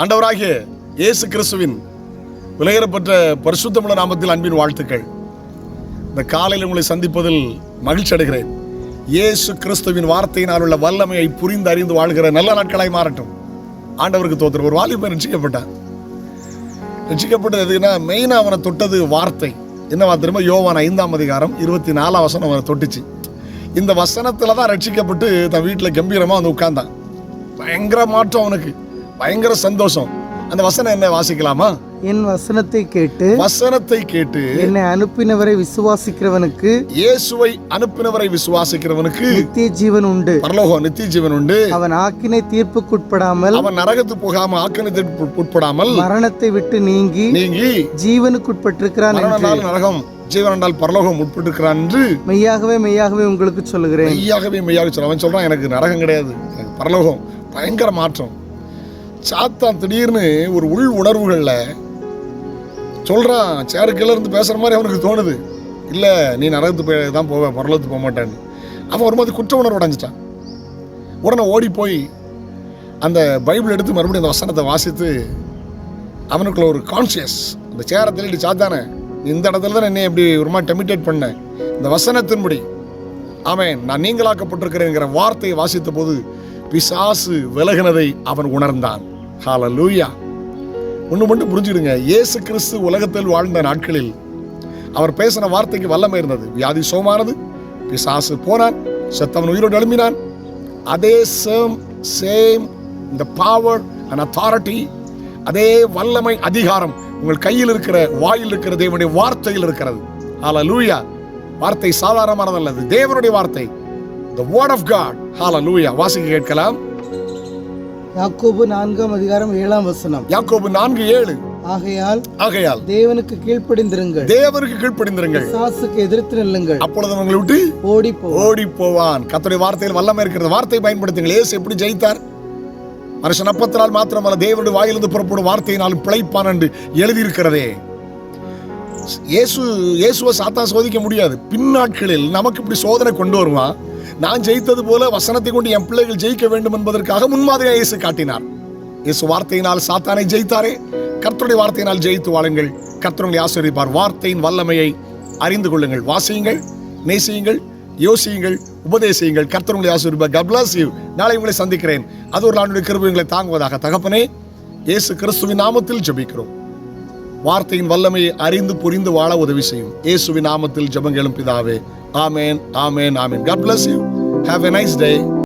ஆண்டவராகிய இயேசு கிறிஸ்துவின் விலையேறப்பட்ட பரிசுத்தமுள்ள நாமத்தில் அன்பின் வாழ்த்துக்கள். இந்த காலையில் உங்களை சந்திப்பதில் மகிழ்ச்சி அடைகிறேன். இயேசு கிறிஸ்துவின் வார்த்தையினால் உள்ள வல்லமையை புரிந்து அறிந்து வாழ்கிற நல்ல நாட்களாய் மாறட்டும். ஆண்டவருக்கு தோத்துற ஒரு வாலிபன் ரசிக்கப்பட்டான் ரசிக்கப்பட்டது எதுக்குன்னா மெயினாக அவனை தொட்டது வார்த்தை. என்னவா திரும்ப யோவான் ஐந்தாம் அதிகாரம் இருபத்தி நாலாம் வசனம் அவனை தொட்டுச்சு. இந்த வசனத்தில் தான் ரட்சிக்கப்பட்டு தன் வீட்டில் கம்பீரமாக வந்து உட்கார்ந்தான். பயங்கர மாற்றம் அவனுக்கு. பயங்கர சந்தோஷம். அந்த வசனம் என்ன? வாசிக்கலாமா? என் வசனத்தை கேட்டு வசனத்தை கேட்டு என்னை அனுப்பினவரை விசுவாசிக்கிறவனுக்கு இயேசுவை அனுப்பினவரை விசுவாசிக்கிறவனுக்கு நித்திய ஜீவன் உண்டு. பரலோகம் நித்திய ஜீவன் உண்டு. அவன் ஆக்கினை தீர்ப்புக்குட்படாமல் அவன் நரகத்து போகாம ஆக்கினத்திற்கு உட்படாமல் மரணத்தை விட்டு நீங்கி நீங்கி ஜீவனுக்குட்பட்டிருக்கிறான் நரகம் ஜீவனண்டால் பரலோகம் உட்பட்டிருக்கிறான் என்று மெய்யாகவே மெய்யாகவே உங்களுக்கு சொல்லுகிறேன். மெய்யாகவே மெய்யாக சொல்ல அவன் சொல்றான் எனக்கு நரகம் கிடையாது எனக்கு பரலோகம். பயங்கர மாற்றம். சாத்தான் திடீர்னு ஒரு உள் உணர்வுகளில் சொல்கிறான் சேரு கீழே இருந்து பேசுகிற மாதிரி அவனுக்கு தோணுது. இல்லை நீ நரகத்து போய் தான் போவேன் பரலோகத்துக்கு போக மாட்டேன்னு. அவன் வரும்போது குற்ற உணர்வு அடைஞ்சிட்டான். உடனே ஓடி போய் அந்த பைபிள் எடுத்து மறுபடியும் அந்த வசனத்தை வாசித்து அவனுக்குள்ள ஒரு கான்சியஸ் அந்த சேரை தள்ளிட்டு சாத்தானே இந்த இடத்துல தான் என்னை இப்படி ஒரு மாதிரி டெமிட்டேட் பண்ணேன் இந்த வசனத்தின்படி அவன் நான் நீங்களாக்கப்பட்டிருக்கிறேங்கிற வார்த்தையை வாசித்த போது பிசாசு விலகினதை அவன் உணர்ந்தான். ஹால லூயா ஒன்று மட்டும் புரிஞ்சுடுங்க இயேசு கிறிஸ்து உலகத்தில் வாழ்ந்த நாட்களில் அவர் பேசின வார்த்தைக்கு வல்லமை இருந்தது. வியாதி சோமானது பிசாசு போனான் செத்தவன் உயிரோடு எழும்பினான். அதே சேம் சேம் இந்த பவர் அண்ட் அத்தாரிட்டி அதே வல்லமை அதிகாரம் உங்கள் கையில் இருக்கிற வாயில் இருக்கிற தேவனுடைய வார்த்தையில் இருக்கிறது. ஹalleluya. வார்த்தை சாதாரணமானதல்ல தேவனுடைய வார்த்தை. The word of god. Hallelujah. வாசிக்க கேட்கலாம். யாக்கோபு நான்காம் அதிகாரம் ஏழாம் வசனம். யாக்கோபு நான்கு ஏழு. ஆகையால் ஆகையால் தேவனுக்கு கீழ்ப்படிந்திருங்கள். தேவனுக்கு கீழ்ப்படிந்திருங்கள். சாசுக்கு எதிர்த்து நில்லுங்கள். அப்பொழுது உங்களை விட்டு ஓடி ஓடி போவான் கர்த்தருடைய வார்த்தையில் வல்லமை இருக்கிறது. வார்த்தை பயன்படுத்துங்கள். இயேசு எப்படி ஜெயித்தார்? மனுஷன் அப்பத்தினால் மாத்திரமல்ல தேவனுடைய வாயிலிருந்து புறப்படும் வார்த்தையினாலும் பிழைப்பான் என்று எழுதியிருக்கிறதே. இயேசு இயேசுவை சாத்தா சோதிக்க முடியாது. பின்னாட்களில் நமக்கு இப்படி சோதனை கொண்டு வருவான். நான் ஜெயித்தது போல வசனத்தை கொண்டு என் பிள்ளைகள் ஜெயிக்க வேண்டும் என்பதற்காக முன்மாதிரியாக இயேசு காட்டினார். இயேசு வார்த்தையினால் சாத்தானை ஜெயித்தாரே. கர்த்தருடைய வார்த்தையினால் ஜெயித்து வாழுங்கள். கர்த்தருடைய ஆசிரியப்பார் வார்த்தையின் வல்லமையை அறிந்து கொள்ளுங்கள். வாசியுங்கள் நேசியுங்கள் யோசியுங்கள் உபதேசியுங்கள். கர்த்தருடைய ஆசிரியப்பார் கப்லாஸ் யூ நாளை உங்களை சந்திக்கிறேன். அது ஒரு நாளுடைய கிருபங்களை தாங்குவதாக. தகப்பனே இயேசு கிறிஸ்துவின் நாமத்தில் ஜெபிக்கிறோம். வார்த்தையின் வல்லமையை அறிந்து புரிந்து வாழ உதவி செய்யும். இயேசுவின் நாமத்தில் ஜபங்களும் பிதாவே. ஆமேன் ஆமேன் ஆமேன். God bless you have a nice day